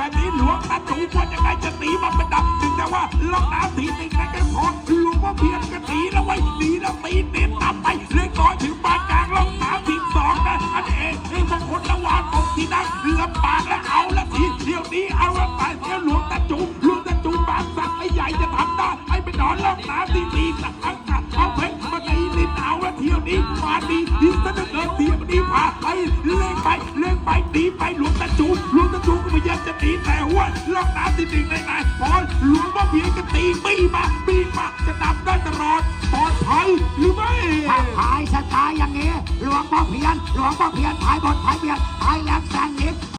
แม่ตีหลว่ายังไงจะหนีมันเป็นดับถึงแต่ว่าล็อกน้ำทีติดในกันพอหลวงพ่อเพียรก็หนีแล้วไว้ยหนีแล้วตีเต็มตามไปเล็กน้อยถึงบ้านกลางล็อกน้ำทีสองนะอันเองไอ้บางคนระหว่างตกที่นั่งลำบากแล้วเอาละทีเดี๋ยวนี้เอาละไปเดี๋ยวหลวงตาจูหลวงตาจูบางสักไอ้ใหญ่จะทำได้ไอ้ไปนอนล็อกน้ำทีตีสักครั้งเอาเพชรมาตีลิ้นเอาละเที่ยวนี้มาดีดีซะเหลือเกินเที่ยวนี้พาไอ้เล่งไปเล่งไปหนีไปหลวงตาจู ยายามจะตีแต่หัวล็อกน้ำทีหนึ่งในนายพอหลวงพ่อเพียงก็ตีปีมาปีมาจะนำได้ตลอดปลอดภัยหรือไม่ถ้าพายสไตล์อย่างนี้หลวงพ่อเพียนหลวงพ่อเพียนพายบนพายเบียน